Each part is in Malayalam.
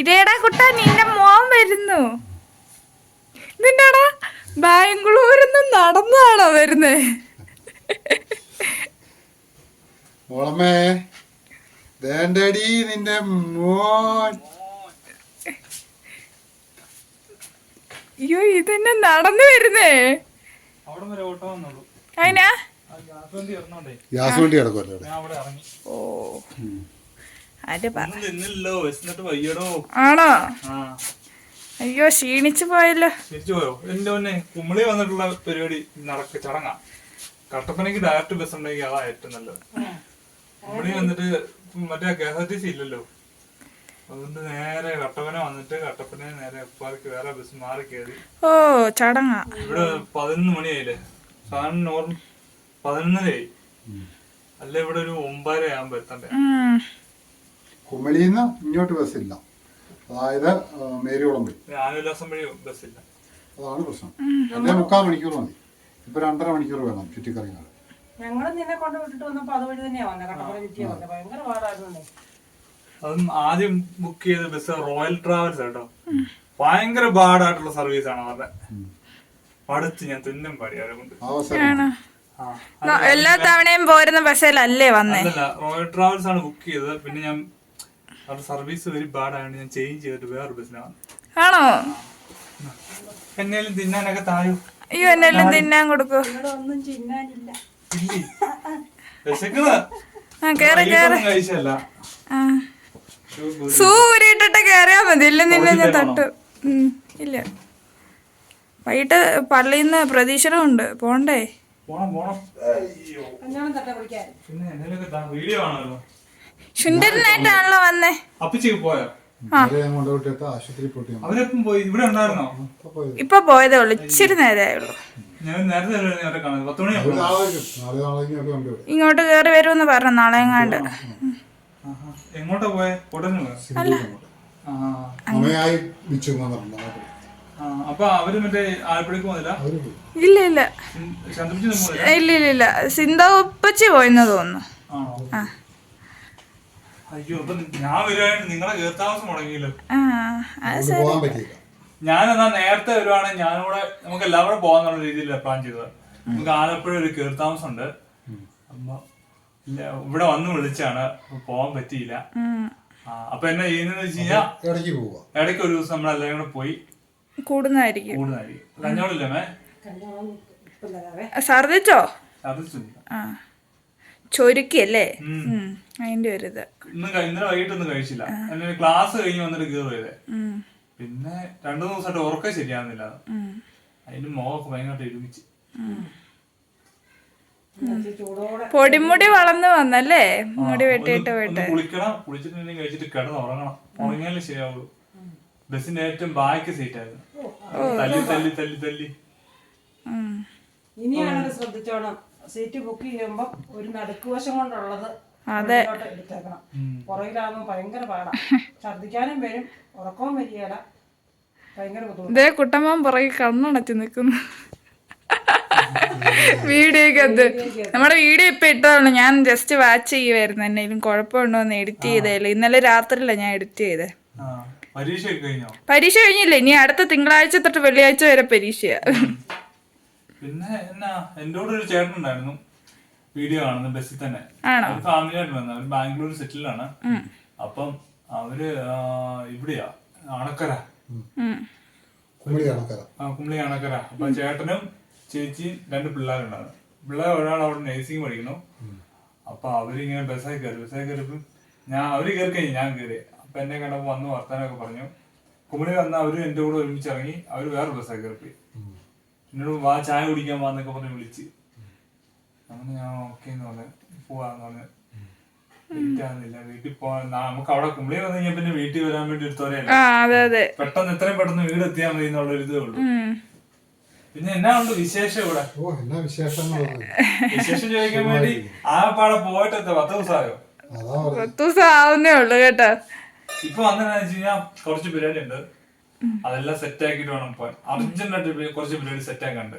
ഇതേടാ കുട്ടാ നിന്റെ മോൻ വരുന്നു. നിന്റെടാ ബാംഗ്ലൂരിന്ന് നടന്നാണോ വരുന്നേ? മോളമ്മേ വേണ്ടടി നിന്റെ മോൻ. അയ്യോ ഇതെന്നെ നടന്നു വരുന്നേ. അതിനാ? ഗ്യാസ് വണ്ടി കിടക്കുമല്ലോ ഞാൻ അവിടെ? ഇറങ്ങി ഓ ആണോ? ആ. അയ്യോ ക്ഷീണിച്ചു പോയല്ലോ. തിരിച്ചു പോയോ? എന്റെ മുന്നേ കുമളി വന്നിട്ടുള്ള പരിപാടി നടക്ക ചടങ്ങാ. കട്ടപ്പനയ്ക്ക് ഡയറക്റ്റ് ബസ് ഉണ്ടെങ്കിൽ അതാ ഏറ്റവും നല്ലത്. കുമളി വന്നിട്ട് മറ്റേ K S R T C ഇല്ലല്ലോ. അതുകൊണ്ട് നേരെ കട്ടപ്പന വന്നിട്ട് കട്ടപ്പന നേരെ എപ്പാർക്ക് വേറെ ബസ് മാറി കയറി ഓ ചടങ്ങാ. ഇവിടെ പതിനൊന്ന് മണിയായില്ലേ? സാധാരണ നോർമൽ പതിനൊന്നരയായി. അല്ല ഇവിടെ ഒരു ഒമ്പതര ആകുമ്പോ എത്തണ്ടേ. കുമളിയിൽ നിന്ന് ഇങ്ങോട്ട് ബസ്സില്ല. അതായത് മേരിയോളം വഴി ആനുല്ലാസം വഴി ബസ്സില്ല. അതാണ് പ്രശ്നം. അല്ലെ മുക്കാൽ മണിക്കൂർ മതി. ഇപ്പൊ രണ്ടര മണിക്കൂർ വേണം ചുറ്റിക്കറങ്ങാൻ. ഞങ്ങളും നിന്നെ കൊണ്ട് വിട്ടിട്ട് വന്നപ്പോ അതുവഴി തന്നെയാ വന്നത് കട്ടപ്പന ചുറ്റിയാ വന്നത് ഭയങ്കര പാടായിരുന്നു. അതും ആദ്യം ബുക്ക് ചെയ്ത ബസ് റോയൽ ട്രാവൽസ് കേട്ടോ ഭയങ്കര പാടായിട്ടുള്ള സർവീസ് ആണ് അവരുടെ. പഠിച്ച് ഞാൻ തിന്നും പാടി കൊണ്ട്. ആണോ? ആ. ന- എല്ലാ തവണയും പോരുന്ന ബസ്സിലല്ലേ വന്നേ? അല്ലല്ല റോയൽ ട്രാവൽസ് ആണ് ബുക്ക് ചെയ്തത്. പിന്നെ ഞാൻ അവരുടെ സർവീസ് വെരി ആണ് ഞാൻ ചേഞ്ച് ചെയ്തിട്ട് വേറെ ബസ്സിനാണ് ആണോ? എന്നേലും തിന്നാനൊക്കെ താഴെ അയ്യോ എന്നെല്ലാം തിന്നാൻ കൊടുക്കൂ. ഒന്നും ചിന്നാനില്ല ഇല്ലേ? ആ കേറി കേറി. കഴിച്ചല്ല ആ. സൂ ഊരിയിട്ടിട്ട് കേറിയാ മതി. ഇല്ല നിന്നെ ഞാൻ തട്ടു. ഇല്ല. വൈകിട്ട് പള്ളിയിൽ നിന്ന് പ്രതീക്ഷണമുണ്ട്. പോണ്ടേ? പോണം പോണം. അയ്യോ. കഞ്ഞാളം തട്ട കുടിക്കാൻ. പിന്നെ വീഡിയോ ആണല്ലോ ശുണ്ടരനായിട്ടാണല്ലോ വന്നേ. അപ്പച്ചി പോയോ? ആശുപത്രി അവരെപ്പം പോയി? ഇവിടെ ഉണ്ടായിരുന്നോ? ഇപ്പൊ പോയത്. ഉള്ളു. ഇച്ചിരി നേരമായുള്ളൂ ഞാൻ നേരത്തെ പത്ത് ഇങ്ങോട്ട് കേറി വരുമെന്ന് പറഞ്ഞു നാളെ എങ്ങാണ്ട്. എങ്ങോട്ടാ പോയെ? ഉടനെ അപ്പൊ അവർ മറ്റേ ആലപ്പുഴക്ക് പോകുന്നില്ല ഇല്ല ഇല്ല. ഇല്ല ഇല്ല ഇല്ല. സിന്ധ ഉപ്പച്ചി പോയെന്ന് തോന്നുന്നു. ആ. അയ്യോ അപ്പൊ ഞാൻ നിങ്ങളെ കീർത്താമസം മുടങ്ങിയല്ലോ? പോകാൻ പറ്റിയില്ല. ഞാൻ എന്നാ നേരത്തെ വരുവാണെങ്കിൽ ഞാനിവിടെ നമുക്ക് എല്ലാവരും പോകാന്നുള്ള രീതിയിലാണ് പ്ലാൻ ചെയ്തത്. നമുക്ക് ആലപ്പുഴ ഒരു കീർത്താമസം ഉണ്ട്. അപ്പൊ ഇവിടെ വന്ന് വിളിച്ചാണ് പോവാൻ പോകാൻ പറ്റിയില്ല. അപ്പൊ എന്നാ ചെയ്യുന്നതെന്ന് വെച്ച് കഴിഞ്ഞാൽ ഇടയ്ക്ക് പോവാ. ഇടയ്ക്ക് ഒരു ദിവസം നമ്മളെല്ലാവരും കൂടെ പോയി കൂടുന്നതായിരിക്കും. കൂടുതലായിരിക്കും കഞ്ഞോളില്ലേ മേ ഛർദിച്ചോ ആ. ചൊരുക്കിയല്ലേ. അതിന്റെ ഒരു ഇത്. ഇന്ന് ഇന്നലെ വൈകിട്ടൊന്നും കഴിച്ചില്ല. ക്ലാസ് കഴിഞ്ഞ് വന്നിട്ട് ചെയ്തേ പിന്നെ രണ്ടു ദിവസമായിട്ട് ഉറക്കം ശരിയാകുന്നില്ല. അതിന്റെ മോഹൊക്കെ ഭയങ്കരമായിട്ട് ഒരുമിച്ച് ഇന്നത്തെ ചൂടോടെ പൊടിമുടി വളർന്നു വന്നല്ലേ? മുടി വെട്ടിട്ട് വെട്ടി കുളിക്കണം കുളിച്ചിട്ട് കഴിച്ചിട്ട് കിടന്ന് ഉറങ്ങണം. ഉറങ്ങിയാലേ ശരിയാവുള്ളൂ. ബസ്സിന്റെ ഏറ്റവും ബാക്ക് സീറ്റ് ആയിരുന്നു. തല്ലി തല്ലി തല്ലി തല്ലി. ശ്രദ്ധിച്ചോണം. സീറ്റ് ബുക്ക് ചെയ്യുമ്പോ ഒരു നടുക്ക് വശം കൊണ്ടുള്ളത് അതെ. എടുത്തേക്കണം. പുറകിലാകുമ്പോ ഭയങ്കര പാടാണ് ഛർദിക്കാനും വരും ഉറക്കവും വരികയില്ല ഭയങ്കര ബുദ്ധിമുട്ട്. ഇതേ കുട്ടമ്മൻ പുറകെ കണ്ണടച്ച് നിൽക്കുന്നു വീഡിയോക്കകത്ത്. നമ്മുടെ വീഡിയോ ഇപ്പൊ ഇട്ടതാണ്. ഞാൻ ജസ്റ്റ് വാച്ച് ചെയ്യുമായിരുന്നു എന്നെങ്കിലും കുഴപ്പമുണ്ടോ എന്ന് എഡിറ്റ് ചെയ്തേ ഇന്നലെ രാത്രിയില്ല ഞാൻ എഡിറ്റ് ചെയ്തേ. ആ. പരീക്ഷയൊക്കെ കഴിഞ്ഞോ? പരീക്ഷ കഴിഞ്ഞില്ല? ഇനി അടുത്ത തിങ്കളാഴ്ച തൊട്ട് വെള്ളിയാഴ്ച വരെ പരീക്ഷയാ. പിന്നെ എന്നാ എന്റെ കൂടെ ഒരു ചേട്ടൻ ഉണ്ടായിരുന്നു വീഡിയോ കാണുന്നത് ബസ്സിൽ തന്നെ. ആണോ? ഫാമിലി ആയിട്ട് വന്നു അവർ ബാംഗ്ലൂർ സെറ്റിലാണ്. അപ്പം അവർ ഇവിടെയാ അണക്കര ആ കുമ്പളി അണക്കര അപ്പൊ ചേട്ടനും ചേച്ചിയും രണ്ട് പിള്ളേരുണ്ടായിരുന്നു. പിള്ളേർ ഒരാൾ അവിടെ നഴ്സിംഗ് പഠിക്കുന്നു. അപ്പൊ അവരിങ്ങനെ ബസ്സായി കയറി ബസ്സായി കയറിയപ്പം ഞാൻ അവർ കയറി കഴിഞ്ഞു ഞാൻ കയറി. അപ്പൊ എന്നെ കണ്ടപ്പോ വന്ന് വർത്താനൊക്കെ പറഞ്ഞു. കുമ്പളി വന്ന അവർ എന്റെ കൂടെ ഒരുമിച്ച് ഇറങ്ങി അവർ വേറെ ബസ്സായി കയറി എന്നോട് വാ ചായ കുടിക്കാൻ വാന്നൊക്കെ പറഞ്ഞ് വിളിച്ച്. അങ്ങനെ ഞാൻ ഓക്കെ എന്ന് പറഞ്ഞു പോവാന്ന് പറഞ്ഞു ലേറ്റ് വീട്ടിൽ പോകാൻ നമുക്ക് അവിടെ കുമ്പളി വന്നു കഴിഞ്ഞാൽ പിന്നെ വീട്ടിൽ വരാൻ വേണ്ടി അതെ പെട്ടെന്ന് എത്രയും പെട്ടെന്ന് വീട് എത്തിയാൽ മതി എന്നുള്ള ഒരു ഇതേ ഉള്ളൂ. പിന്നെ എന്നാ ഉണ്ട് വിശേഷം ഇവിടെ? ഓ എന്നാ വിശേഷം വിശേഷം ചോദിക്കാൻ വേണ്ടി ആ പാടെ പോയിട്ട് എത്ര പത്ത് ദിവസമായോ പത്ത് ദിവസം ആവുന്നേ ഉള്ളു കേട്ടോ. ഇപ്പൊ വന്നതെന്ന് വെച്ച് കഴിഞ്ഞാൽ കുറച്ച് പരിപാടി ഉണ്ട്. അതെല്ലാം സെറ്റ് ആക്കിയിട്ട് വേണം പോവാൻ. അർജന്റ് ആയിട്ട് കുറച്ച് പരിപാടി സെറ്റ് ആക്കാണ്ട്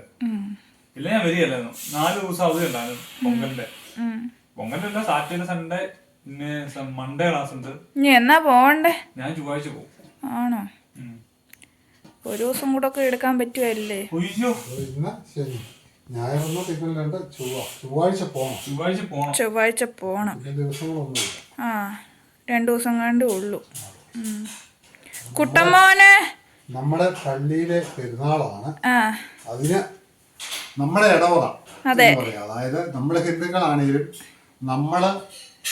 ഇല്ല ഞാൻ വരികയല്ലായിരുന്നു. നാല് ദിവസം അവധി ഉണ്ടായിരുന്നു പൊങ്കലിന്റെ. പൊങ്കലിന്റെ പൊങ്കലല്ല സാറ്റർഡേ സൺഡേ പിന്നെ മൺഡേ ക്ലാസ് ഉണ്ട്. നീ എന്നാ പോവണ്ടേ? ഞാൻ ചൊവ്വാഴ്ച പോകും. ആണോ? ഒരു ദിവസം കൂടെ ഒക്കെ എടുക്കാൻ പറ്റുമല്ലേ ശരി. ഞായറൊന്നും തിങ്കൾ രണ്ട് ചൊവ്വ ചൊവ്വാഴ്ച പോണം. ചൊവ്വാഴ്ച ആ രണ്ടു ദിവസം കണ്ടേ ഉള്ളൂ. ഉം. കുട്ടമ്മോന്. നമ്മുടെ പള്ളിയിലെ പെരുന്നാളാണ്. അതിന് നമ്മുടെ ഇടവക അതെ. അതായത് നമ്മൾ ഹിന്ദുക്കളാണെങ്കിലും നമ്മൾ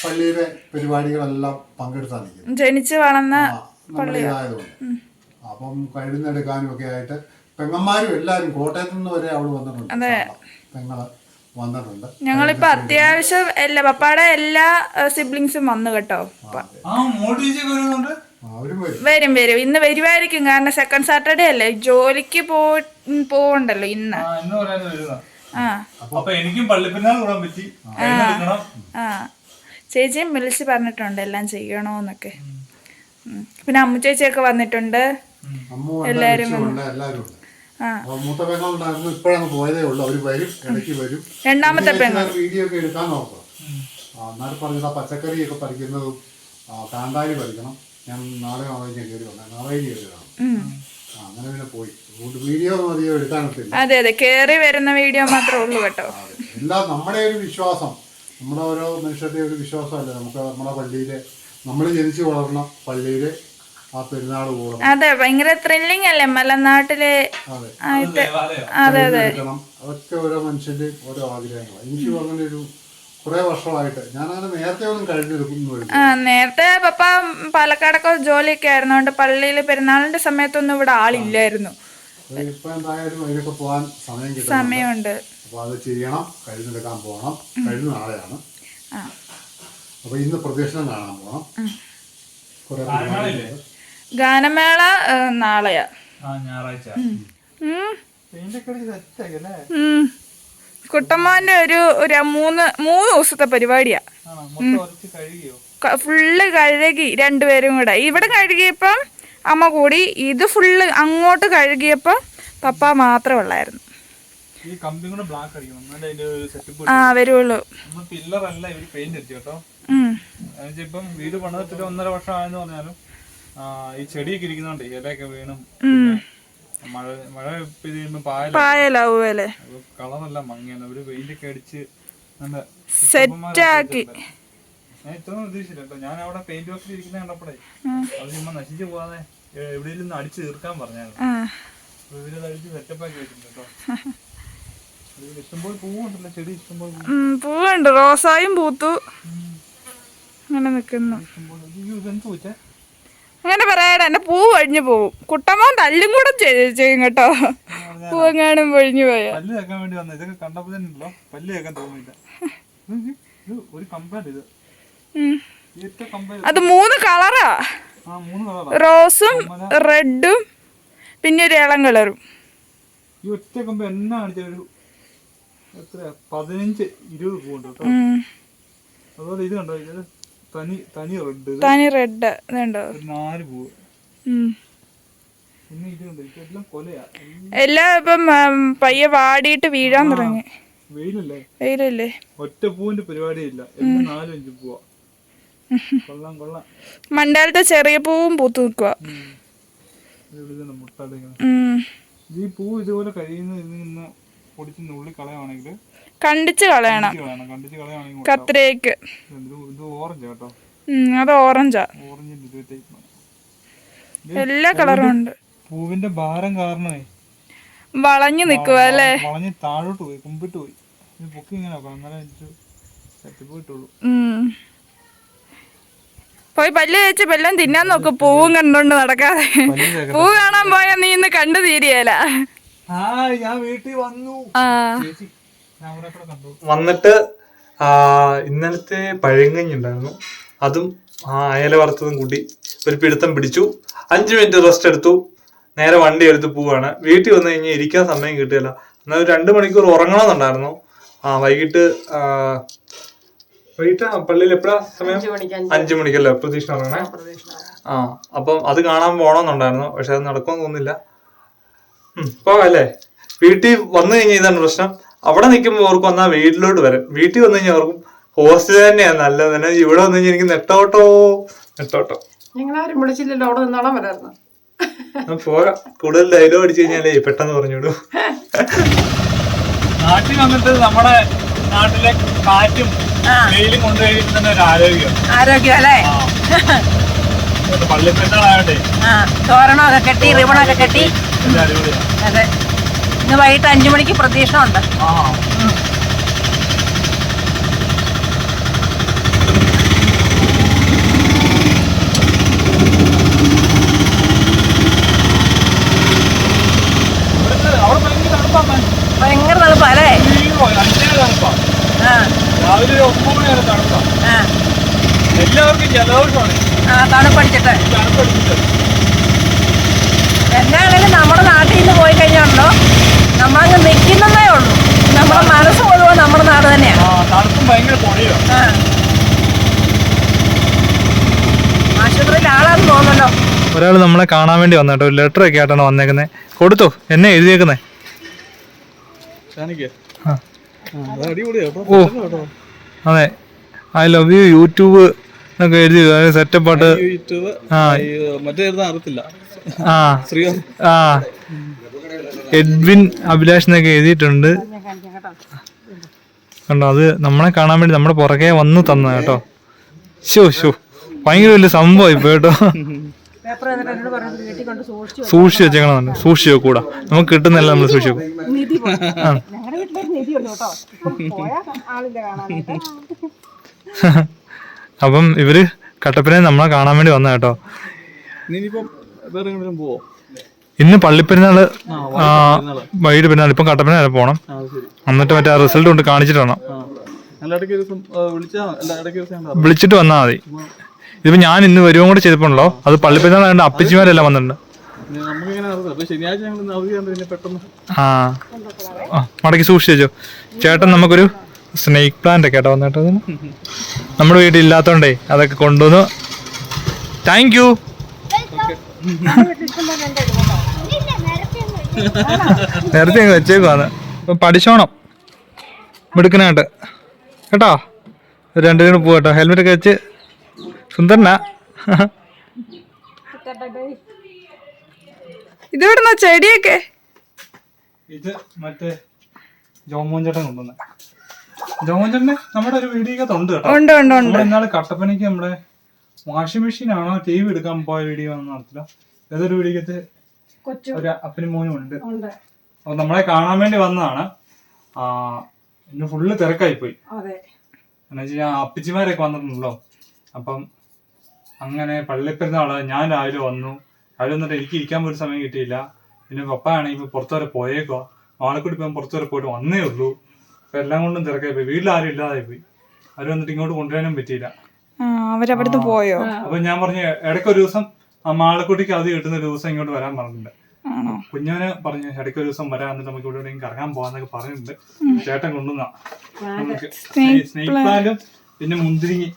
പള്ളിയിലെ പരിപാടികളെല്ലാം പങ്കെടുത്താൽ നിൽക്കുന്നത്. ജനിച്ച് വളർന്ന പള്ളിയായതുകൊണ്ട് അപ്പം കഴുന്നെടുക്കാനും ഒക്കെ ആയിട്ട് പെങ്ങന്മാരും എല്ലാരും കോട്ടയത്ത് നിന്ന് വരെ അവൾ വന്നിട്ടുണ്ട്. പെങ്ങൾ വന്നിട്ടുണ്ട്. ഞങ്ങളിപ്പോ അത്യാവശ്യം എല്ലാ പപ്പാടെ എല്ലാ സിബ്ലിങ്സും വന്നു കേട്ടോ. ആ വരുന്നുണ്ട്. വരും. വരും വരും. ഇന്ന് വരുമായിരിക്കും കാരണം സെക്കൻഡ് സാറ്റർഡേ അല്ലേ? ജോലിക്ക് പോ പോവണ്ടല്ലോ ഇന്ന്. എനിക്കും ചേച്ചിയും വിളിച്ച് പറഞ്ഞിട്ടുണ്ട് എല്ലാം ചെയ്യണോന്നൊക്കെ. പിന്നെ അമ്മു ചേച്ചിയൊക്കെ വന്നിട്ടുണ്ട്. എല്ലാരും രണ്ടാമത്തെ പെങ്ങൾ. വീഡിയോ ഒക്കെ എടുക്കാൻ നോക്കാം. പച്ചക്കറിയൊക്കെ പറിക്കുന്നതും ആ, കാന്താരി പറിക്കണം. ഞാൻ നാളെ നാളെ കയറി വന്നേ. നാളെ കയറി അങ്ങനെ പിന്നെ പോയി. വീഡിയോ അധികം എടുക്കാനത്തില്ല. അതെ അതെ. കേറി വരുന്ന വീഡിയോ മാത്രമേ ഉള്ളൂ കേട്ടോ. എല്ലാം നമ്മുടെ ഒരു വിശ്വാസം. നമ്മുടെ ഓരോ മനുഷ്യരുടെ ഒരു വിശ്വാസമല്ലേ? നമുക്ക് നമ്മുടെ പള്ളിയിലെ നമ്മൾ ജനിച്ചു വളർന്ന പള്ളിയിലെ ആ പെരുന്നാൾ പോകണം അതെ ഭയങ്കര ത്രില്ലിംഗ് അല്ലേ? മലനാട്ടിലെ അതെ. ആയിട്ട് അതെ അതൊക്കെ ഓരോ മനുഷ്യന്റെ ഓരോ ആഗ്രഹങ്ങളാണ് എനിക്ക് അങ്ങനെ ഒരു കുറെ വർഷമായിട്ട്. ഞാനങ്ങനെ നേരത്തെ ഒന്നും കഴിഞ്ഞെടുക്കുന്നു ആ നേരത്തെ പപ്പ പാലക്കാടൊക്കെ ജോലിയൊക്കെ ആയിരുന്നോണ്ട് പള്ളിയിൽ പെരുന്നാളിന്റെ സമയത്തൊന്നും ഇവിടെ ആളില്ലായിരുന്നു. ഇപ്പൊ എന്തായാലും അതിനൊക്കെ പോകാൻ സമയം കിട്ടും സമയമുണ്ട്. അപ്പൊ അത് ചെയ്യണം കഴിഞ്ഞെടുക്കാൻ പോകണം. കഴിഞ്ഞ നാളെയാണ്. ആ. അപ്പൊ ഇന്ന് പ്രദക്ഷിണം കാണാൻ പോകണം കുറെ പരിപാടികളുണ്ട്. ഗാനമേള ഏ, നാളെയാ. ആ ഞായറാഴ്ച. ഉം. പെയിന്റ് ഒക്കെ അടിച്ച് സെറ്റാക്കി അല്ലേ ഉം. കുട്ടമ്മാന്റെ ഒരു ഒരു മൂന്ന് മൂന്ന് ദിവസത്തെ പരിപാടിയാ. ഫുള്ള് കഴുകി രണ്ടുപേരും കൂടെ. ഇവിടെ കഴുകിയപ്പം അമ്മ കൂടി ഇത് ഫുള്ള് അങ്ങോട്ട് കഴുകിയപ്പം പപ്പ മാത്രമേ ഉള്ളായിരുന്നു. ആ വരുള്ളൂ. നമ്മൾ പില്ലറല്ല ഇവർ പെയിന്റ് അടിച്ചു കേട്ടോ. ഇപ്പം വീട് പണിതിട്ട് ഒന്നര വർഷം ആയെന്ന് പറഞ്ഞാലും ഈ ചെടിയൊക്കെ ഇരിക്കുന്നുണ്ട് ഇലയൊക്കെ വീണും. മഴ മഴ പെയ്ത് കഴിയുമ്പോ പായല പായലാവൂല്ലേ കളറെല്ലാം മങ്ങിയാണ്. അവർ പെയിന്റ് ഒക്കെ അടിച്ച് നല്ല സെറ്റാക്കി ഞാൻ ഇത്രയും ഉദ്ദേശിച്ചില്ല കേട്ടോ. ഞാൻ അവിടെ പെയിന്റ് വർക്കിൽ ഇരിക്കുന്ന കണ്ടപ്പോഴേ അത് ചുമ്മാ നശിച്ചു പോവാതെ എ- എവിടെയെങ്കിലും ഒന്ന് അടിച്ച് തീർക്കാൻ പറഞ്ഞായിരുന്നു. ആ. അപ്പൊ ഇവരത് അടിച്ച് സെറ്റപ്പാക്കി വെച്ചിട്ടുണ്ട് കേട്ടോ. പൂവുണ്ട്. റോസായും പൂത്തു. അങ്ങനെ നിക്കുന്നു ഇഷ്ടംപോലെ അയ്യോ ഇതെന്ത് പൂച്ചേ അങ്ങനെ പറയാടാ എന്റെ പൂ ഒഴിഞ്ഞു പോവും. കുട്ടമ്മോൻ തല്ലും കൂടെ ചെയ്- ചെയ്യും കേട്ടോ. പൂ എങ്ങാനും പൊഴിഞ്ഞു പോയ പല്ല് തേക്കാൻ വേണ്ടി വന്ന ഇതൊക്കെ കണ്ടപ്പോ തന്നെ ഉണ്ടല്ലോ. പല്ല് തോന്നില്ല ഒരു കമ്പാണ് ഇത്. അത് മൂന്ന് കളറാ. റോസും റെഡും പിന്നെ ഒരു ഇളം കളറും. ഈ ഒറ്റ കമ്പ എന്നാണ് ഒരു എത്ര? പതിനഞ്ച് ഇരുപത് പൂവുണ്ട് കേട്ടോ. ഉം. അതുപോലെ ഇത് കണ്ടോ? തനി തനി റെഡ്. തനി റെഡ് ഇതുണ്ടോ. നാല് പൂവ്. എല്ലാം ഇപ്പം പയ്യെ വാടിയിട്ട് വീഴാൻ തുടങ്ങി. വെയിലല്ലേ? വെയിലല്ലേ? ഒറ്റ പൂവിന്റെ പരിപാടിയില്ല. എല്ലാം നാലും അഞ്ച് പൂവാ. കൊള്ളാം കൊള്ളാം. മണ്ടാലത്തെ ചെറിയ പൂവും പൂത്തു നിൽക്കുക. ഈ പൂ ഇതുപോലെ കഴിയുന്ന ഇതിൽ നിന്ന് പൊടിച്ച് നുള്ളി കളയുവാണെങ്കിൽ കണ്ടിച്ച് കളയണം. കണ്ടിച്ച് കളയുവാണെങ്കിൽ മുട്ട ഇത് ഓറഞ്ച് കേട്ടോ. അത് ഓറഞ്ചാ. ഓറഞ്ചിന്റെ എല്ലാ കളറും ഉണ്ട്. പൂവിന്റെ ഭാരം കാരണമേ. വളഞ്ഞു നിൽക്കുക അല്ലേ? വളഞ്ഞ് താഴോട്ട് പോയി കുമ്പിട്ട് പോയി. പൊക്കി ഇങ്ങനെ. പോയി പല്ല് തേച്ച് പെല്ലാം തിന്നാൻ നോക്ക്. പൂവും കണ്ടോണ്ട് നടക്കാതെ. പൂ കാണാൻ പോയാ നീ ഇന്ന് കണ്ടു തീരിയല. ആ ഞാൻ വീട്ടിൽ വന്നു. വന്നിട്ട് ഇന്നലത്തെ പഴങ്കഞ്ഞി ഉണ്ടായിരുന്നു. അതും ആ അയല വറുത്തതും കൂട്ടി ഒരു പിടുത്തം പിടിച്ചു. അഞ്ച് മിനിറ്റ് റെസ്റ്റ് എടുത്തു. നേരെ വണ്ടി എടുത്ത് പോവാണ് വീട്ടിൽ വന്നു കഴിഞ്ഞാൽ ഇരിക്കാൻ സമയം കിട്ടില്ല എന്നാൽ ഒരു രണ്ട് മണിക്കൂർ ഉറങ്ങണമെന്നുണ്ടായിരുന്നു. ആ വൈകിട്ട് വൈകിട്ട് പള്ളിയിൽ എപ്പോഴാ സമയം? അഞ്ചു മണിക്കല്ലേ? പ്രതീക്ഷ ഉറങ്ങണേ ആ അപ്പം അത് കാണാൻ പോകണമെന്നുണ്ടായിരുന്നു. പക്ഷെ അത് നടക്കുമെന്ന് തോന്നുന്നില്ല. പോകാം അല്ലേ? വീട്ടിൽ വന്നു കഴിഞ്ഞാൽ ഇതാണ് പ്രശ്നം. അവിടെ നിൽക്കുമ്പോൾ ഓർക്കും വന്നാൽ വീട്ടിലോട്ട് വരാം. വീട്ടിൽ വന്നു കഴിഞ്ഞാൽ ഓർക്കും ഹോസ്റ്റൽ തന്നെയാണ് നല്ലത് തന്നെ. ഇവിടെ വന്നു കഴിഞ്ഞാൽ എനിക്ക് നെട്ടോട്ടോ. നെട്ടോട്ടോ. നിങ്ങളാരും വിളിച്ചില്ലല്ലോ അവിടെ നിന്നോളാൻ വരായിരുന്നു. പോരാ. കൂടുതൽ ഡയലോഗ് അടിച്ചു കഴിഞ്ഞാലേ പെട്ടെന്ന് പറഞ്ഞോളൂ നാട്ടിൽ വന്നിട്ട് നമ്മുടെ നാട്ടിലെ കാറ്റും വെയിലും കൊണ്ടുപോയിട്ട് ഒരു ആരോഗ്യം ആരോഗ്യം അല്ലേ? പള്ളിപ്പെട്ടാളായോട്ടെ തോരണമൊക്കെ കെട്ടി റിബണൊക്കെ കെട്ടി അതെ. ഇന്ന് വൈകിട്ട് അഞ്ചു മണിക്ക് പ്രതീക്ഷ ഉണ്ട് ഭയങ്കര തണുപ്പാ അല്ലേ? രാവിലെ ഒമ്പത് എല്ലാവർക്കും ജലദോഷമാണ്. തണുപ്പടിച്ചിട്ട്. തണുപ്പടിച്ചിട്ട്. എന്നാണെങ്കിലും നമ്മുടെ നാട്ടിൽ നിന്ന് പോയി കഴിഞ്ഞാണല്ലോ നമ്മളങ്ങ് നിൽക്കുന്നതേ ഉള്ളൂ. നമ്മുടെ മനസ്സ് മുഴുവൻ നമ്മുടെ നാട് തന്നെയാണ്. ആശുപത്രിയിൽ ആളാന്ന് തോന്നുന്നല്ലോ. ഒരാൾ നമ്മളെ കാണാൻ വേണ്ടി വന്ന കേട്ടോ. ഒരു ലെറ്റർ ഒക്കെ ആയിട്ടാണ് വന്നേക്കുന്നത് കൊടുത്തു? എന്നെ എഴുതിയേക്കുന്നേ. ആ. ഓ. അതെ. ഐ ലവ് യു യൂട്യൂബ് എന്നൊക്കെ എഴുതി സെറ്റപ്പ് ആയിട്ട് ആ. മറ്റേ അറിയത്തില്ല. ആ. ആ. എഡ്വിൻ അഭിലാഷ് എന്നൊക്കെ എഴുതിയിട്ടുണ്ട്. കണ്ടോ അത് നമ്മളെ കാണാൻ വേണ്ടി നമ്മുടെ പുറകെ വന്നു തന്ന കേട്ടോ. ഷോ ഷോ ഭയങ്കര വലിയ സംഭവം ഇപ്പൊ കേട്ടോ. സൂക്ഷിച്ചു സൂക്ഷിച്ച് വെച്ചേക്കണം സൂക്ഷിച്ചോ കൂടാ നമുക്ക് കിട്ടുന്നില്ല നമ്മൾ സൂക്ഷിച്ചു വെക്കും. ഞങ്ങളുടെ വീട്ടിലൊരു നിധിയുണ്ട് കേട്ടോ. പോയാ ആളില്ല കാണാനായിട്ട്. അപ്പം ഇവർ കട്ടപ്പനെ നമ്മളെ കാണാൻ വേണ്ടി വന്ന കേട്ടോ. വേറെ എങ്ങനെയും പോവോ? ഇന്ന് പള്ളിപ്പെരുന്നാൾ ആ, വൈകിട്ട് പെരുന്നാൾ ഇപ്പം കട്ടപ്പന പോണം. എന്നിട്ട് മറ്റേ റിസൾട്ട് കൊണ്ട് കാണിച്ചിട്ട് വേണം വിളിച്ചിട്ട് വന്നാൽ മതി. ഇതിപ്പോ ഞാൻ ഇന്ന് വരുവും കൂടെ ചെയ്തിട്ടുണ്ടല്ലോ. അത് പള്ളിപ്പെരുന്നാൾ കണ്ട് അപ്പച്ചിമാരെല്ലാം വന്നിട്ടുണ്ട്. ആ. മടക്കി സൂക്ഷിച്ചോ ചേട്ടൻ നമുക്കൊരു സ്നേക്ക് പ്ലാന്റ് ഒക്കെ കേട്ടോ വന്നിട്ട്. നമ്മുടെ വീട്ടിൽ ഇല്ലാത്തോണ്ടേ അതൊക്കെ കൊണ്ടുവന്നു. താങ്ക് യു നേരത്തെ വെച്ചേക്കാണ് പഠിച്ചോണം. മിടുക്കനായിട്ട്. കേട്ടോ? രണ്ടുപേരും പോകട്ടോ ഹെൽമെറ്റ് ഒക്കെ വെച്ച് സുന്ദരനാ. ഇതെവിടുന്ന ചെടിയൊക്കെ? ഇത് മറ്റേ ജോമോൻ ചേട്ടൻ കൊണ്ടുവന്ന. ജോമോൻ ചേട്ടന് നമ്മുടെ ഒരു വീഡിയോ ഉണ്ട് കേട്ടോ. ഉണ്ട് ഉണ്ട് ഉണ്ട്. ഇന്നാൾ കട്ടപ്പനയ്ക്ക് നമ്മുടെ വാഷിംഗ് മെഷീൻ ആണോ ടി വി എടുക്കാൻ പോയ വീഡിയോ ഒന്നും നടത്തില്ല. ഏതൊരു വീഡിയോക്കത്ത് ഒരു അപ്പനും മോനും ഉണ്ട്. അപ്പൊ നമ്മളെ കാണാൻ വേണ്ടി വന്നതാണ്. ഇന്ന് ഫുള്ള് തിരക്കായി പോയി എന്ന് അപ്പച്ചിമാരൊക്കെ വന്നിട്ടുണ്ടല്ലോ. അപ്പം അങ്ങനെ പള്ളിപ്പെരുന്നാൾ ഞാൻ രാവിലെ വന്നു. രാവിലെ വന്നിട്ട് എനിക്ക് ഇരിക്കാൻ പോലും സമയം കിട്ടിയില്ല. പിന്നെ പപ്പ ആണെങ്കിൽ ഇപ്പൊ പുറത്തുവരെ പോയേക്കോ. ആളെക്കൂടി ഇപ്പം പുറത്തുവരെ പോയിട്ട് വന്നേ ഉള്ളൂ. അപ്പൊ എല്ലാം കൊണ്ടും തിരക്കായി പോയി വീട്ടിൽ ആരും ഇല്ലാതായി പോയി അവർ വന്നിട്ട് ഇങ്ങോട്ട് കൊണ്ടുവരാനും പറ്റിയില്ല. അവരവിടുന്ന് പോയോ? അപ്പൊ ഞാൻ പറഞ്ഞു ഇടയ്ക്ക് ഒരു ദിവസം ആ മാളക്കുട്ടിക്ക് അവധി കിട്ടുന്ന ഒരു ദിവസം ഇങ്ങോട്ട് വരാൻ പറഞ്ഞിട്ടുണ്ട്. കുഞ്ഞവന് പറഞ്ഞു ഇടയ്ക്ക് ഒരു ദിവസം വരാൻ നമുക്ക് ഇവിടെ കറങ്ങാൻ പോവാന്നൊക്കെ പറഞ്ഞിട്ടുണ്ട്. ചേട്ടൻ കൊണ്ടുവന്ന. നമുക്ക് സ്നേക് പ്ലാന്റും പിന്നെ മുന്തിരിങ്ങി.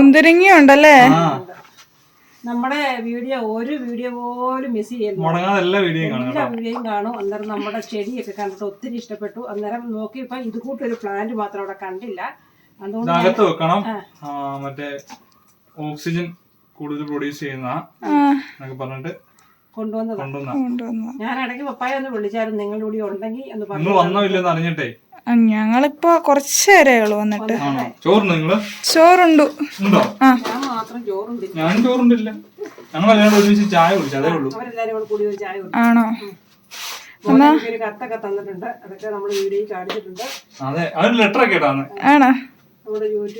മുന്തിരിങ്ങി ഉണ്ടല്ലേ? നമ്മുടെ വീഡിയോ ഒരു വീഡിയോ പോലും മിസ് ചെയ്യുന്നു മുടങ്ങാതെ എല്ലാ വീഡിയോയും കാണും എല്ലാ വീഡിയോയും കാണും. അന്നേരം നമ്മുടെ ചെടിയൊക്കെ കണ്ടിട്ട് ഒത്തിരി ഇഷ്ടപ്പെട്ടു. അന്നേരം നോക്കിയപ്പോ ഇത് കൂട്ടൊരു പ്ലാന്റ് മാത്രം അവിടെ കണ്ടില്ല. ഇതകത്ത് വെക്കണം. ആ, മറ്റേ ഓക്സിജൻ കൂടുതൽ പ്രൊഡ്യൂസ് ചെയ്യുന്ന പറഞ്ഞിട്ട് ഞാൻ ഇടയ്ക്ക് പപ്പായ ഒന്ന് വിളിച്ചായിരുന്നു. നിങ്ങളുടെ കൂടി ഉണ്ടെങ്കിൽ എന്ന് പറഞ്ഞു അറിഞ്ഞിട്ടേ? ഞങ്ങളിപ്പോ കുറച്ച് നേരമേ വന്നിട്ട്. ചോറുണ്ട്. നിങ്ങൾ ഞാൻ മാത്രം ചോറുണ്ട്. ഞാൻ ചോറുണ്ടില്ല. ഞങ്ങൾ എല്ലാവരും ഒരുമിച്ച് ചായ കുടിച്ചു അതേ ഉള്ളൂ. അവരെല്ലാരും കൂടെ കൂടി ഒരു ചായ കുടിച്ചു. ആണോ? എനിക്കൊരു കത്തൊക്കെ തന്നിട്ടുണ്ട്. അതൊക്കെ നമ്മൾ വീഡിയോയിൽ കാണിച്ചിട്ടുണ്ട്. അതെ ലെറ്റർ ഒക്കെ ഇടാന്ന്. ആണോ?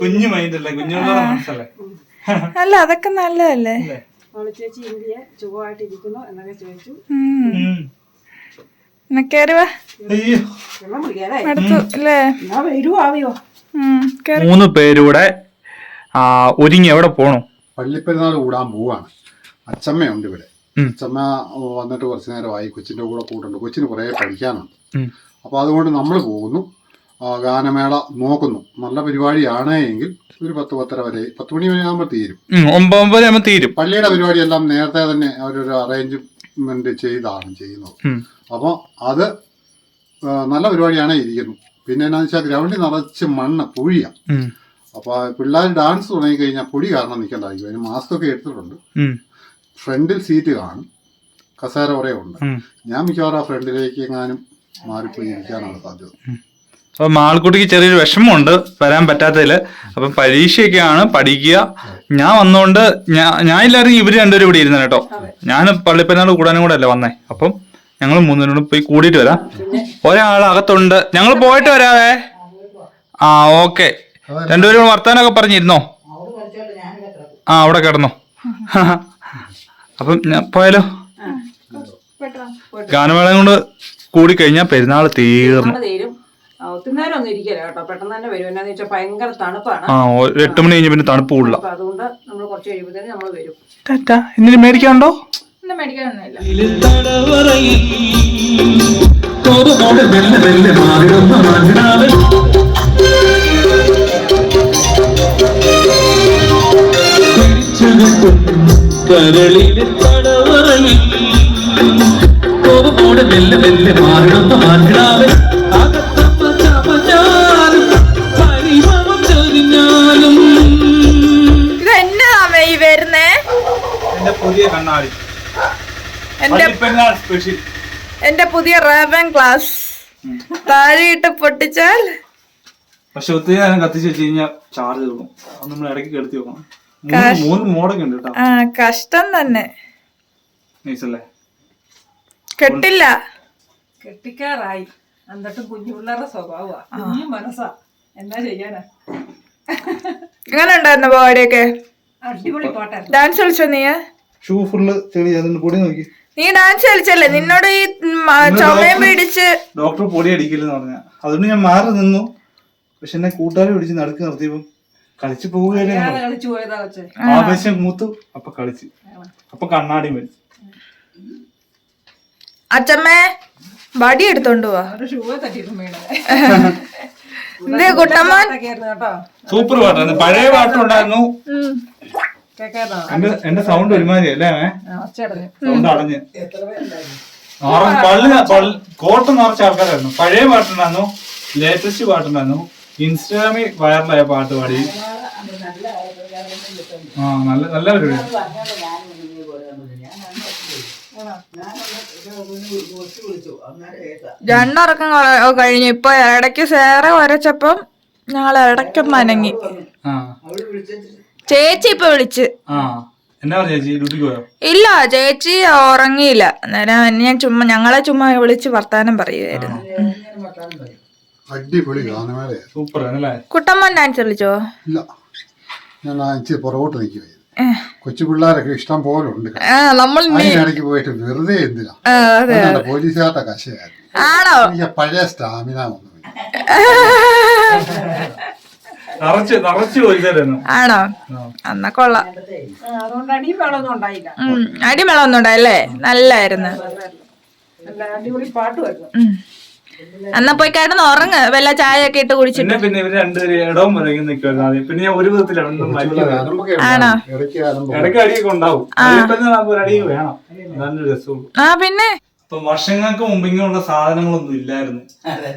കുഞ്ഞു മൈൻഡല്ലേ കുഞ്ഞുങ്ങളുടെ മനസ്സല്ലേ? അല്ല അതൊക്കെ നല്ലതല്ലേ? ചേച്ചി ഇന്ത്യ എന്നൊക്കെ ചോദിച്ചു. മൂന്ന് പേരൂടെ ഒരുങ്ങി എവിടെ പോണു? പള്ളിപ്പെരുന്നാൾ കൂടാൻ പോവാണ്. അച്ചമ്മയുണ്ട് ഇവിടെ. അച്ഛമ്മ അച്ചമ്മ വന്നിട്ട് കുറച്ചു നേരമായി. കൊച്ചിന്റെ കൂടെ കൂട്ടുണ്ട്. കൊച്ചിന് കുറെ പഠിക്കാനുണ്ട്. അപ്പൊ അപ്പോൾ അതുകൊണ്ട് നമ്മൾ പോകുന്നു. ഗാനമേള നോക്കുന്നു. നല്ല പരിപാടിയാണ് എങ്കിൽ ഒരു പത്ത് പത്തര വരെ പത്ത് മണി വരെ ആകുമ്പോൾ തീരും. ഒമ്പത് ഒമ്പത് ആകുമ്പോൾ തീരും. പള്ളിയുടെ പരിപാടി എല്ലാം നേരത്തെ തന്നെ അവരൊരു അറേഞ്ച്മെന്റ് ചെയ്താണ് ചെയ്യുന്നത്. അപ്പോൾ അത് നല്ല പരിപാടിയാണ് ഇരിക്കുന്നു. പിന്നെ എന്നാന്ന് വെച്ചാൽ ഗ്രൗണ്ടിൽ നിറച്ച് മണ്ണ് പുഴിയാ. അപ്പൊ പിള്ളേർ ഡാൻസ് തുടങ്ങി കഴിഞ്ഞാൽ പൊടി കാരണം നിൽക്കണ്ടായിരിക്കും അതിന് മാസ്ക് ഒക്കെ എടുത്തിട്ടുണ്ട്. ഫ്രണ്ടിൽ സീറ്റ് കാണും. കസേര കുറേ ഉണ്ട്. ഞാൻ മിക്കവാറും ആ ഫ്രണ്ടിലേക്ക് എങ്ങാനും മാറിപ്പോയി ഇരിക്കാനാണ് സാധ്യത. അപ്പൊ മാൾക്കുട്ടിക്ക് ചെറിയൊരു വിഷമമുണ്ട് വരാൻ പറ്റാത്തതിൽ. അപ്പം പരീക്ഷയൊക്കെയാണ് പഠിക്കുക. ഞാൻ വന്നുകൊണ്ട് ഞാൻ ഞാൻ ഇല്ലായിരുന്നു ഇവർ രണ്ടുപേരും ഇവിടെ ഇരുന്ന കേട്ടോ. ഞാൻ പള്ളിപ്പെരുന്നാൾ കൂടാനും കൂടെ അല്ലേ വന്നേ. അപ്പം ഞങ്ങൾ മൂന്നിനോട് പോയി കൂടിയിട്ട് വരാം. ഒരാൾ അകത്തുണ്ട് ഞങ്ങൾ പോയിട്ട് വരാവേ. ആ ഓക്കെ. രണ്ടുപേരും കൂടെ വർത്താനൊക്കെ പറഞ്ഞിരുന്നോ? ആ അവിടെ കിടന്നോ. അപ്പം ഞാൻ പോയാലോ? ഗാനമേള കൊണ്ട് കൂടിക്കഴിഞ്ഞാൽ പെരുന്നാൾ തീർന്നു. ഒത്തിരി നേരം ഒന്നും ഇരിക്കില്ല കേട്ടോ? പെട്ടെന്ന് തന്നെ വരും. എന്നാന്ന് വെച്ചാൽ ഭയങ്കര തണുപ്പാണ്. ആ ഒരു എട്ട് മണി കഴിഞ്ഞ് പിന്നെ തണുപ്പ് കൂടുതല അപ്പൊ അതുകൊണ്ട് നമ്മൾ കുറച്ച് നമ്മൾ വരും. ടാറ്റ ഇന്നിന് മേടിക്കാനുണ്ടോ? ഒന്നും മേടിക്കാനൊന്നുമില്ല. കരളിലെ തടവറയിൽ കോപമോടെ മെല്ലെ മെല്ലെ മാറിടുന്ന പുതിയ കണ്ണാടി. എന്റെ പെരുന്നാൾ സ്പെഷ്യൽ എന്റെ പുതിയ റേബൻ ക്ലാസ്. താഴെയിട്ട് പൊട്ടിച്ചാൽ? പക്ഷെ ഒത്തിരി നേരം കത്തിച്ച് വെച്ച് കഴിഞ്ഞാൽ ചാർജ് തീർക്കും. അത് നമ്മൾ ഇടയ്ക്ക് കെടുത്തി വെക്കണം. മൂന്ന് മോഡൊക്കെ ഉണ്ട് കേട്ടോ. ആ കഷ്ടം തന്നെ. നൈസല്ലേ കെട്ടില്ല. കെട്ടിക്കാറായി. എന്നിട്ട് കുഞ്ഞു പിള്ളേരുടെ സ്വഭാവമാ. കുഞ്ഞു മനസ്സാ. എന്നാ ചെയ്യാനാ? എങ്ങനെ ഉണ്ടായിരുന്നു പരിപാടിയൊക്കെ? അടിപൊളി പാട്ടാ ഡാൻസ് കളിച്ചോ നീ ഷൂ ഫുള്ള് ചെളി അതിന്റെ പൊടി നോക്കി. നീ ഡാൻസ് കളിച്ചല്ലേ? നിന്നോട് ഈ ചുമയും പിടിച്ച് ഡോക്ടർ പൊടി അടിക്കില്ലെന്ന് പറഞ്ഞ. അതുകൊണ്ട് ഞാൻ മാറി നിന്നു. പക്ഷെ എന്നെ കൂട്ടുകാരെ പിടിച്ച് നടുക്ക് നിർത്തിയപ്പോ കളിച്ചു പോവുകയല്ലേ ആവേശം മൂത്തു അപ്പൊ കളിച്ച്. അപ്പൊ കണ്ണാടി മരിച്ചു അച്ഛമ്മേ വടി എടുത്തോണ്ട് പോവാ സൂപ്പർ പാട്ടാണ് പഴയ പാട്ടുണ്ടായിരുന്നു എന്റെ എന്റെ സൗണ്ട് ഒരുമാതിരി അല്ലേ സൗണ്ട് അടഞ്ഞ്. പള്ളി പള്ളി- കോട്ട നിറച്ച ആൾക്കാരായിരുന്നു. പഴയ പാട്ടുണ്ടായിരുന്നു ലേറ്റസ്റ്റ് പാട്ടുണ്ടായിരുന്നു. ഇൻസ്റ്റാഗ്രാമിൽ വൈറലായ പാട്ട് പാടി. ആ നല്ല നല്ല പരിപാടി. രണ്ടിറക്കം കൊ- കഴിഞ്ഞു. ഇപ്പൊ ഇടയ്ക്ക് സേറെ വരച്ചപ്പം ഞങ്ങൾ ഇടയ്ക്ക് മനങ്ങി. ആ ചേച്ചി ഇപ്പൊ വിളിച്ച്. ആ എന്നാ പറഞ്ഞു ചേച്ചി? ഡ്യൂട്ടിക്ക് പോയോ? ഇല്ല ചേച്ചി ഉറങ്ങിയില്ല. അന്നേരം ഞാൻ ചുമ്മാ ഞങ്ങളെ ചുമ്മാ വിളിച്ച് വർത്താനം പറയുമായിരുന്നു അടിപൊളി ഗാനമേളയാ. സൂപ്പർ ആണല്ലേ കുട്ടമ്മൻ ഡാൻസ് കളിച്ചോ? ഇല്ല. ഞാൻ ആ ഇച്ചിരി പുറകോട്ട് നിൽക്കുകയായിരുന്നു. കൊച്ചു പിള്ളേരൊക്കെ ഇഷ്ടം പോലെ ഉണ്ട്. ആ നമ്മൾ ഇടയ്ക്ക് പോയിട്ട് വെറുതെ എന്തിനാ? പോലീസുകാരുടെ കശയായിരുന്നു. ആണോ? പഴയ സ്റ്റാമിന ഒന്നുമില്ല. നിറച്ച് നിറച്ച് പോയിട്ടായിരുന്നു ആണോ? എന്നാ കൊള്ളാം. അതുകൊണ്ട് അടിയും ഉണ്ടായില്ല. ഉം, ഉണ്ടായല്ലേ? നല്ലായിരുന്നു. നല്ല അടിപൊളി പാട്ടുമായിരുന്നു ഉം. എന്നാ പോയി കിടന്ന് ഉറങ്ങ്. വല്ല ചായ ഒക്കെ ഇട്ട് കുടിച്ചിട്ട്. പിന്നെ പിന്നെ ഇവർ രണ്ടുപേരും ഇടവും നിൽക്കുമായിരുന്നു ആദ്യം പിന്നെ ഞാൻ ഒരു വലിയ ആരംഭമൊക്കെ ആണോ? ഉണ്ടാവും. ഇടയ്ക്ക് ആരംഭം ഇടയ്ക്ക് അടിയൊക്കെ ഉണ്ടാവും. അതിലിപ്പം ഒരു അടി വേണം. അതാണ് ആ പിന്നെ? ഇപ്പൊ വർഷങ്ങൾക്ക് മുമ്പ് ഇങ്ങനെയുള്ള സാധനങ്ങളൊന്നും ഇല്ലായിരുന്നു.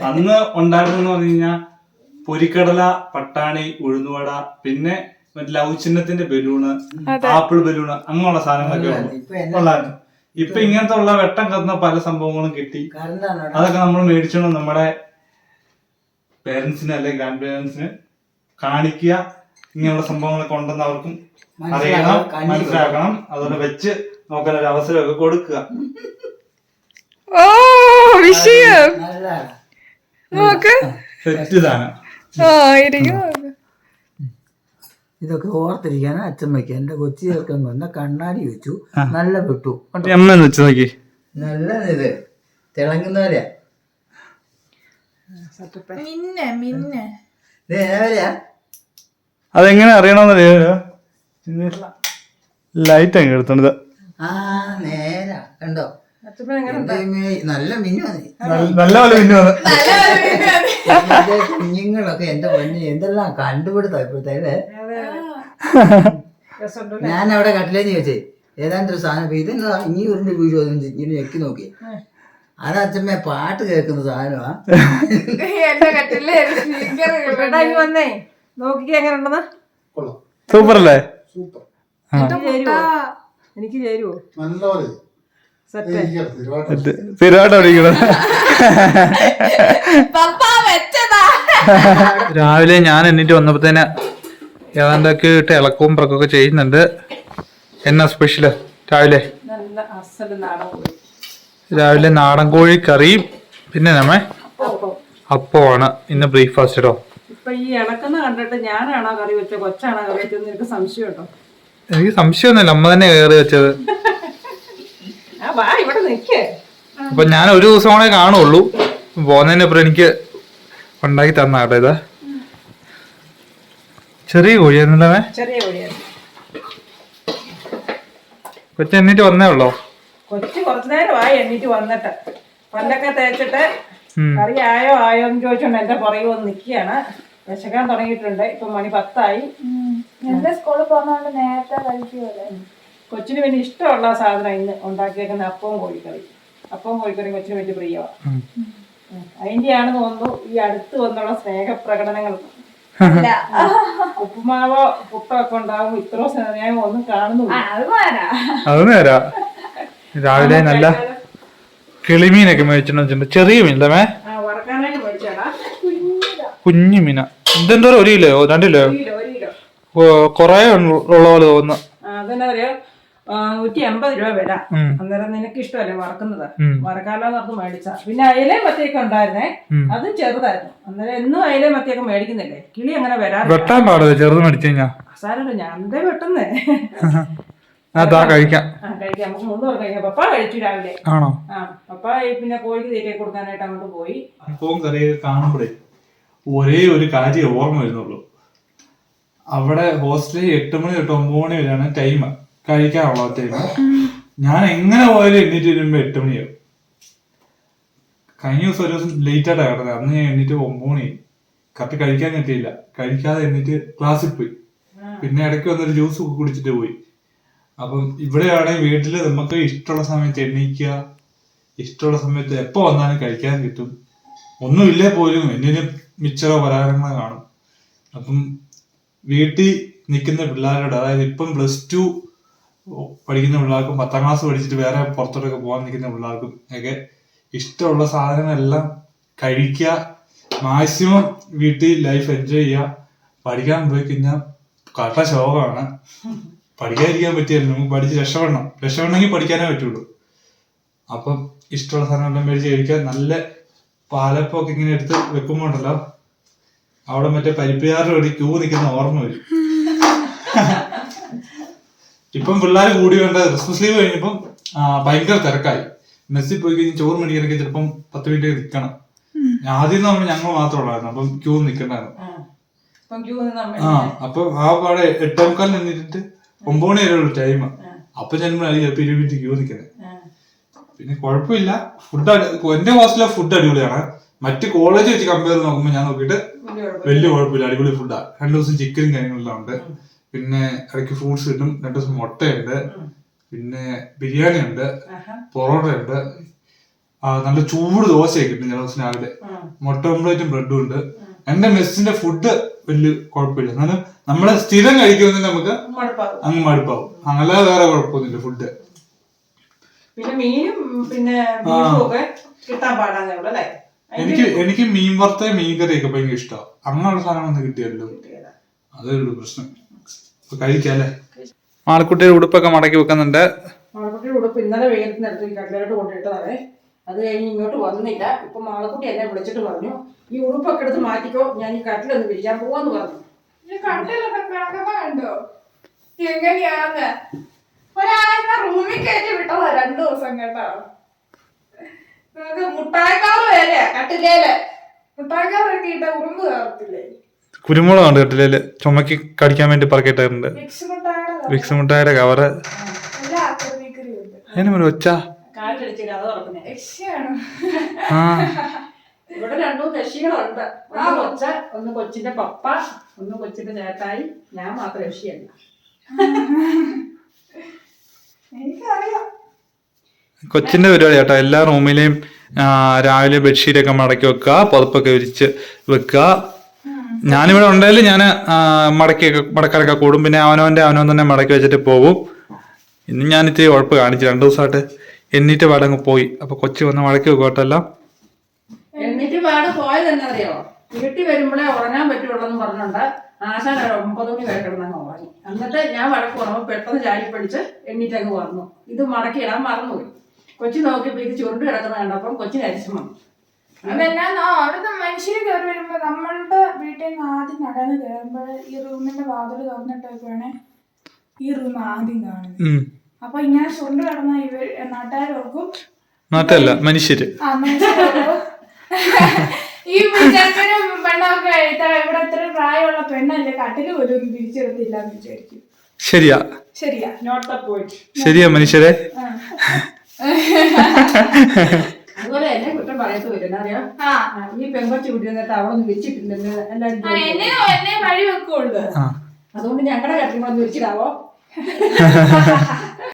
അന്ന് ഉണ്ടായിരുന്നെന്ന് പറഞ്ഞു കഴിഞ്ഞാൽ പൊരിക്കടല പട്ടാണി ഉഴുന്നുവട പിന്നെ മറ്റേ ലവ് ചിഹ്നത്തിന്റെ ബലൂണ് ആപ്പിൾ ബലൂണ് അങ്ങനെയുള്ള സാധനങ്ങളൊക്കെ ഉള്ളു. ഉള്ളായിരുന്നു ഇപ്പൊ ഇങ്ങനത്തെ ഉള്ള വെട്ടം കത്തുന്ന പല സംഭവങ്ങളും കിട്ടി. അതൊക്കെ നമ്മൾ മേടിച്ചോണം നമ്മുടെ പേരൻസിന് അല്ലെങ്കിൽ ഗ്രാൻഡ് പേരൻസിന് കാണിക്കുക ഇങ്ങനെയുള്ള സംഭവങ്ങളൊക്കെ ഉണ്ടെന്ന് അവർക്കും അറിയണം മനസ്സിലാക്കണം അതുപോലെ വെച്ച് നോക്കാനൊരു അവസരമൊക്കെ കൊടുക്കുക. ഓ വിഷയം. നോക്ക്. ഇരിക്കും ഇതൊക്കെ ഓർത്തിരിക്കാൻ അച്ഛമ്മയ്ക്ക് എന്റെ കൊച്ചി ചേർക്കാൻ വന്ന കണ്ണാടി വെച്ചു. നല്ല വിട്ടു അമ്മ എന്ന് വെച്ച് നോക്കി. നല്ല ഇത് തിളങ്ങുന്നവരെയാ മിന്നെ മിന്നെ. അതെങ്ങനെ അറിയണമെന്നറിയോ? ലൈറ്റ് അങ്ങ് എടുത്തത് ആ നേരാ. കണ്ടോ? നല്ല മിന്നു നല്ല പോലെ പിന്നെ ഇപ്പോഴത്തെ കുഞ്ഞുങ്ങളൊക്കെ എന്റെ പൊന്നി എന്തെല്ലാം കണ്ടുപിടുത്തം ഇപ്പോഴത്തേ അല്ലേ? ഞാൻ അവിടെ കട്ടിലേന്ന് ചോദിച്ചേ ഏതാണ്ട് ഒരു സാധനം ഇതെന്താ? ഇനി ഉരുണ്ട് വീഴുമോ ഇങ്ങനെ ഞെക്കി നോക്കി അത് അച്ഛമ്മ പാട്ട് കേൾക്കുന്ന സാധനമാ. എന്റെ കട്ടിൽ വന്നേ. നോക്കിക്കേ എങ്ങനെ ഉണ്ടെന്ന്? കൊള്ളാം. സൂപ്പർ. അല്ലേ സൂപ്പർ എനിക്ക് ചേരുവോ? എനിക്ക് സ്ഥിരമായിട്ട് അടിക്കണം രാവിലെ ഞാൻ എന്നിട്ട് വന്നപ്പോ ഏതാണ്ടൊക്കെ ഇട്ട് ഇളക്കവും പ്രക്കൊക്കെ ചെയ്യുന്നുണ്ട്. എന്നാ സ്പെഷ്യൽ രാവിലെ? രാവിലെ നാടൻ കോഴി കറിയും പിന്നെ നമ്മെ അപ്പമാണ്. ഇന്ന് ബ്രേക്ക്ഫാസ്റ്റ് കേട്ടോ ഇപ്പൊ ഈ ഇളക്കുന്ന കണ്ടിട്ട് ഞാനാണോ കറി വെച്ചോ കൊച്ചാണോ കറി വെച്ചോ എനിക്ക് സംശയം കേട്ടോ എനിക്ക് സംശയമൊന്നുമില്ല. അമ്മ തന്നെ കയറി വെച്ചത്. വാ ഇവിടെ നിൽക്കേ. അപ്പൊ ഞാൻ ഒരു ദിവസം കൂടെ കാണുള്ളൂ. പോന്നതിന് അപ്പുറം എനിക്ക് ഉണ്ടാക്കി തന്ന കേട്ടോ ഇതാ. ചെറിയ കോഴിയായിരുന്നല്ലേ ചെറിയ കോഴിയാണ് കൊച്ചു എന്നിട്ട് വന്നേ ഉള്ളോ? കൊച്ചു കുറച്ചു നേരമായി എണ്ണീറ്റ് വന്നിട്ട്. പല്ലൊക്കെ തേച്ചിട്ട് അറിയായോ കറി ആയോ ആയോ എന്ന് ചോദിച്ചോണ്ട് എന്റെ പുറകെ വന്ന് നിൽക്കുകയാണ്. വിശക്കാൻ തുടങ്ങിയിട്ടുണ്ട്. ഇപ്പൊ മണി പത്തായി. എന്റെ സ്കൂളിൽ പോകുന്നതുകൊണ്ട് നേരത്തെ കഴിക്കുമല്ലേ കൊച്ചിന് പിന്നെ ഇഷ്ടമുള്ള സാധനം ഇന്ന് ഉണ്ടാക്കിയേക്കുന്ന അപ്പവും കോഴിക്കറി അപ്പവും കോഴിക്കറിയും കൊച്ചിന് വേണ്ടി പ്രിയമാണ് അതിന്റെയാണ് തോന്നുന്നു ഈ അടുത്ത് വന്നുള്ള സ്നേഹപ്രകടനങ്ങൾ. ഉപ്പുമാവോ പുട്ടോ ഒക്കെ ഉണ്ടാകുമ്പോൾ ഇത്രയോ സ്നേഹം ഒന്നും കാണുന്നില്ല നേരാ. രാവിലെ നല്ല കിളിമീനൊക്കെ മേടിച്ചിട്ടുണ്ട്. ചെറിയ മീനല്ലേ ആ വറക്കാനായിട്ട് മേടിച്ചാടാ കുഞ്ഞു മീന. എന്തെന്തോ ഒരു കിലോ? രണ്ട് കിലോ കൊറേ ഉള്ള പോലെ തോന്നുന്നു. നൂറ്റി എൺപത് രൂപ വില. അന്നേരം നിനക്ക് ഇഷ്ടമല്ലേ വറക്കുന്നത്? വറക്കാലോ നടന്ന് ഓർത്ത് മേടിച്ച. പിന്നെ അയലേ മത്തിയൊക്കെ ഉണ്ടായിരുന്നേ. അത് ചെറുതായിരുന്നു. അന്നേരം എന്നും അയിലയും മത്തിയൊക്കെ മേടിക്കുന്നില്ലേ? കിളി അങ്ങനെ വരാൻ വെട്ടാൻ പാടില്ല ചെറുത് മേടിച്ചു കഴിഞ്ഞാ. സാരമില്ല ഞാൻ എന്തേ വെട്ടുന്നേ? അതാ കഴിക്കാം. ആ കഴിക്കാം. നമുക്ക് മൂന്ന് പേർ കഴിക്കാം. പപ്പ കഴിച്ചു രാവിലെ. ആണോ? ആ പപ്പ പിന്നെ കോഴിക്ക് തീറ്റ കൊടുക്കാനായിട്ട് അങ്ങോട്ട് പോയി. അപ്പവും കറിയൊക്കെ കാണുമ്പോഴേ ഒരേ ഒരു കാര്യം ഓർമ്മ വരുന്നുള്ളൂ. അവിടെ ഹോസ്റ്റലിൽ എട്ട് മണി തൊട്ട് ഒമ്പത് മണി വരെയാണ് ടൈം കഴിക്കാനുള്ള ടൈം ഞാൻ എങ്ങനെ പോയാലും എണ്ണീറ്റ് വരുമ്പോ എട്ട് മണിയാവും. കഴിഞ്ഞ ദിവസം ഒരു ദിവസം ലേറ്റ് ആയിട്ടാണ് കിടന്നത്. അന്ന് ഞാൻ എണ്ണീറ്റ് ഒമ്പത് മണി. കറക്റ്റ് കഴിക്കാൻ കിട്ടിയില്ല. കഴിക്കാതെ എണ്ണീറ്റ് ക്ലാസ്സിൽ പോയി. പിന്നെ ഇടയ്ക്ക് വന്നൊരു ജ്യൂസ് ഒക്കെ കുടിച്ചിട്ട് പോയി. അപ്പം ഇവിടെയാണെങ്കിൽ വീട്ടിൽ നമുക്ക് ഇഷ്ടമുള്ള സമയത്ത് എണ്ണീക്കുക ഇഷ്ടമുള്ള സമയത്ത് എപ്പോ വന്നാലും കഴിക്കാൻ കിട്ടും. ഒന്നുമില്ലേ പോലും എന്നിന് മിച്ചറോ പലഹാരങ്ങളോ കാണും. അപ്പം വീട്ടിൽ നിൽക്കുന്ന പിള്ളേരോട് അതായത് ഇപ്പം പ്ലസ് ടു പഠിക്കുന്ന പിള്ളേർക്കും പത്താം ക്ലാസ് പഠിച്ചിട്ട് വേറെ പുറത്തോട്ടൊക്കെ പോകാൻ നിൽക്കുന്ന പിള്ളേർക്കും ഒക്കെ ഇഷ്ടമുള്ള സാധനങ്ങളെല്ലാം കഴിക്കുക. മാക്സിമം വീട്ടിൽ ലൈഫ് എൻജോയ് ചെയ്യുക. പഠിക്കാൻ പോയി കഴിഞ്ഞാൽ കട്ട ശോകമാണ്. പഠിക്കാതിരിക്കാൻ പറ്റിയല്ലോ നമുക്ക് പഠിച്ച് രക്ഷപ്പെടണം. രക്ഷപ്പെടണമെങ്കിൽ പഠിക്കാനേ പറ്റുള്ളൂ. അപ്പം ഇഷ്ടമുള്ള സാധനങ്ങളെല്ലാം മേടിച്ച് കഴിക്കുക. നല്ല പാലപ്പൊക്കെ ഇങ്ങനെ എടുത്ത് വെക്കുമ്പോൾ ഉണ്ടല്ലോ അവിടെ മറ്റേ പരിപ്പുകാരുടെ ഒരു ക്യൂ നിൽക്കുന്ന ഓർമ്മ വരും. ഇപ്പം പിള്ളേർ കൂടി വേണ്ട ക്രിസ്മസ് ലീവ് കഴിഞ്ഞപ്പം ഭയങ്കര തിരക്കായി. മെസ്സിൽ പോയി കഴിഞ്ഞ് ചോറ് മേടിക്കാനൊക്കെ ചിലപ്പം പത്ത് മിനിറ്റ് നിൽക്കണം ആദ്യം നമ്മൾ ഞങ്ങൾ മാത്രമേ ഉള്ളായിരുന്നു. അപ്പം ക്യൂ നിൽക്കണ്ടായിരുന്നു ആ. അപ്പൊ ആ പാടെ എട്ടേ മുക്കാൽ നിന്നിട്ട് ഒമ്പത് മണി വരെ ഉള്ളു ടൈം അപ്പൊ ചിലപ്പോൾ ഇരുപത് മിനിറ്റ് ക്യൂ നിൽക്കുന്നത് പിന്നെ കുഴപ്പമില്ല. ഫുഡ് എന്റെ ഹോസ്റ്റലിലെ ഫുഡ് അടിപൊളിയാണ്. മറ്റ് കോളേജ് വെച്ച് കമ്പയർ നോക്കുമ്പോൾ ഞാൻ നോക്കിയിട്ട് വലിയ കുഴപ്പമില്ല. അടിപൊളി ഫുഡാണ് രണ്ടു ദിവസം ചിക്കനും കാര്യങ്ങളെല്ലാം ഉണ്ട്. പിന്നെ ഇടയ്ക്ക് ഫ്രൂട്ട്സ് കിട്ടും രണ്ട് ദിവസം മുട്ടയുണ്ട്. പിന്നെ ബിരിയാണി ഉണ്ട് പൊറോട്ട ഉണ്ട് നല്ല ചൂട് ദോശയൊക്കെ കിട്ടും ചില ദിവസം രാവിലെ. മുട്ട ഓംപ്ലേറ്റും ബ്രെഡും ഉണ്ട്. എന്റെ മെസ്സിന്റെ ഫുഡ് വലിയ കുഴപ്പമില്ല. എന്നാലും നമ്മളെ സ്ഥിരം കഴിക്കുന്ന നമുക്ക് അങ്ങ് മടുപ്പാവും അങ്ങനെ വേറെ കുഴപ്പമൊന്നുമില്ല ഫുഡ് പിന്നെ മീനും പിന്നെ ബീഫും ഒക്കെ കിട്ടാൻ പാടാന്നേ ഉള്ളു അല്ലേ? എനിക്ക് എനിക്ക് മീൻ വറുത്ത മീൻ കറിയൊക്കെ ഭയങ്കര ഇഷ്ടമാണ് അങ്ങനെയുള്ള സാധനങ്ങളൊന്നും കിട്ടിയല്ലോ. അതേ ഉള്ളൂ പ്രശ്നം. അപ്പൊ കഴിക്കാം അല്ലേ ആൾക്കുട്ടിയുടെ ഉടുപ്പൊക്കെ മടക്കി വെക്കുന്നുണ്ട്. മാളക്കുട്ടിയുടെ ഉടുപ്പ് ഇന്നലെ വെയിലത്തിന് എടുത്ത് ഈ കട്ടിലോട്ട് കൊണ്ടിട്ടതാണേ. അത് കഴിഞ്ഞ് ഇങ്ങോട്ട് വന്നില്ല. ഇപ്പൊ മാളക്കുട്ടി എന്നെ വിളിച്ചിട്ട് പറഞ്ഞു ഈ ഉടുപ്പൊക്കെ എടുത്ത് മാറ്റിക്കോ. ഞാൻ ഈ കട്ടിലൊന്ന് വിരിക്കാൻ പോവാന്ന് പറഞ്ഞു. ഈ കട്ടിലൊക്കെ കിടക്കുന്ന കണ്ടോ? എങ്ങനെയാന്ന്? ഒരാളെ റൂമിൽ കയറ്റി വിട്ടതാ രണ്ടു ദിവസം കേട്ടോ. നമുക്ക് മുട്ടായിക്കാവ് വരെ കട്ടിലേൽ. മുട്ടായിക്കാവൊക്കെ ഇട്ട ഉറുമ്പ് കയറത്തില്ലേ? കുരുമുളക് ഉണ്ട് കട്ടിലേൽ? ചുമക്ക് കടിക്കാൻ വേണ്ടി പറക്കിയിട്ടുണ്ട് വിക്സ് മുട്ടായുടെ കവറ് അതിന് ഒരു ഒച്ച. ആ. ഇവിടെ രണ്ടു രക്ഷികളുണ്ട്. ഒന്ന് കൊച്ച ഒന്ന് കൊച്ചിന്റെ പപ്പ ഒന്ന് കൊച്ചിന്റെ ചേട്ടായി. ഞാൻ മാത്രം രക്ഷിയല്ല. എനിക്കറിയാം. കൊച്ചിന്റെ പരിപാടി കേട്ടോ. എല്ലാ റൂമിലെയും ആ, രാവിലെ ബെഡ്ഷീറ്റൊക്കെ മടക്കി വെക്കുക പുതപ്പൊക്കെ വിരിച്ച് വെക്കുക. ഞാനിവിടെ ഉണ്ടെങ്കിൽ ഞാൻ മടക്കി മടക്കാനൊക്കെ കൂടും. പിന്നെ അവനവന്റെ അവനവൻ തന്നെ മടക്കി വെച്ചിട്ട് പോകും. ഇന്ന് ഞാൻ ഇത്തിരി ഉഴപ്പ് കാണിച്ചു. രണ്ടു ദിവസമായിട്ട് എണ്ണീറ്റ് പാടങ്ങ് പോയി. അപ്പൊ കൊച്ചു വന്ന് മടക്കി വെക്കോട്ടല്ലോ. എന്നിട്ട് പാട് പോയത് വീട്ടിൽ വരുമ്പോഴേ ഉറങ്ങാൻ പറ്റുള്ളൂ എന്ന് ഒരു ഒമ്പത് മണി വരെ കിടന്നങ്ങ് ഉറങ്ങി. എന്നിട്ട് ഞാൻ വഴക്ക് ഉറങ്ങുമ്പോൾ പെട്ടെന്ന് ചാരി പിടിച്ച് എണ്ണീറ്റ് അങ്ങ് വന്നു. ഇത് മടക്കി ഇടാൻ മറന്നുപോയി. കൊച്ചു നോക്കിയപ്പോൾ ഇത് ചുരുണ്ട് കിടക്കുന്ന കണ്ടപ്പം കൊച്ചിന് അരിശം വന്നു. അതെന്നാ? അവിടുത്തെ മനുഷ്യര് കയറി വരുമ്പോ നമ്മളുടെ വീട്ടിൽ നിന്ന് ആദ്യം നടന്ന് കയറുമ്പോൾ ഈ റൂമിന്റെ വാതിൽ തുറന്നിട്ടേക്കുവാണെ. ഈ റൂം ആദ്യം കാണുന്നത് അപ്പൊ ഇങ്ങനെ ചുണ്ട് കിടന്ന ഇവർ നാട്ടുകാരോർക്കും നാട്ടല്ല മനുഷ്യര്. ആ? ഈ ചെറുക്കനും പെണ്ണൊക്കെ ഇത്ര- ഇവിടെ ഇത്ര പ്രായമുള്ള പെണ്ണല്ലേ കട്ടിൽ പോലും തിരിച്ചെടുത്തില്ല പിരിച്ചെടുത്തില്ല എന്ന് വിചാരിക്കും. ശരിയാ. ശരിയാ. നോട്ട് ദ പോയിന്റ് ശരിയാ മനുഷ്യരെ. അതുപോലെ എന്നെ കുറ്റം പറയത്ത് വരും അറിയാം ആ. ഈ പെങ്കൊച്ചു വീട്ടിൽ നിന്നിട്ട് അവളൊന്നും വിരിച്ചിട്ടില്ലെന്ന് എല്ലാവരും അതുകൊണ്ട് ഞങ്ങളുടെ കട്ടിങ്ങളൊന്ന് വിരിച്ചിടാവോ?